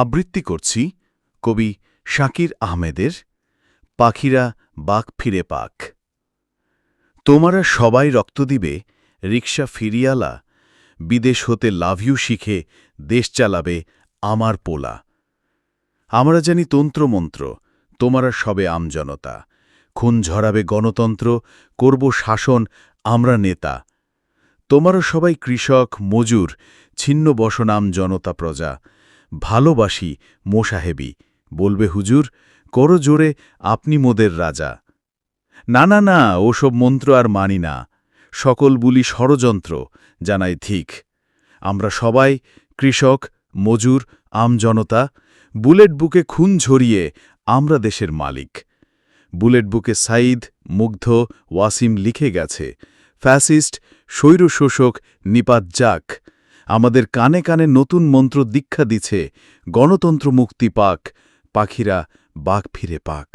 আবৃত্তি করছি কবি শাকির আহমেদের পাখিরা বাঘ ফিরে পাক। তোমারা সবাই রক্ত দিবে, রিক্সা ফিরিয়ালা, বিদেশ হতে লাভ ইউ শিখে দেশ চালাবে আমার পোলা। আমরা জানি তন্ত্রমন্ত্র, তোমারা সবে আমজনতা খুন ঝরাবে গণতন্ত্র, করব শাসন আমরা নেতা। তোমারা সবাই কৃষক, মজুর, ছিন্ন বসনাম জনতা প্রজা। ভালোবাসি মোসাহেবি। বলবে হুজুর, করো জোরে, আপনি মোদের রাজা। না না না, ওসব মন্ত্র আর মানি না। সকল বুলি ষড়যন্ত্র, জানাই ঠিক। আমরা সবাই, কৃষক, মজুর আমজনতা বুলেট বুকে খুন ঝরিয়ে আমরা দেশের মালিক। বুলেট বুকে সাইদ মুগ্ধ, ওয়াসিম লিখে গেছে, ফ্যাসিস্ট স্বৈর শোষক নিপাত যাক। আমাদের কানে কানে নতুন মন্ত্র দীক্ষা দিছে গণতন্ত্র মুক্তি পাক পাখিরা বাঘ ফিরে পাক।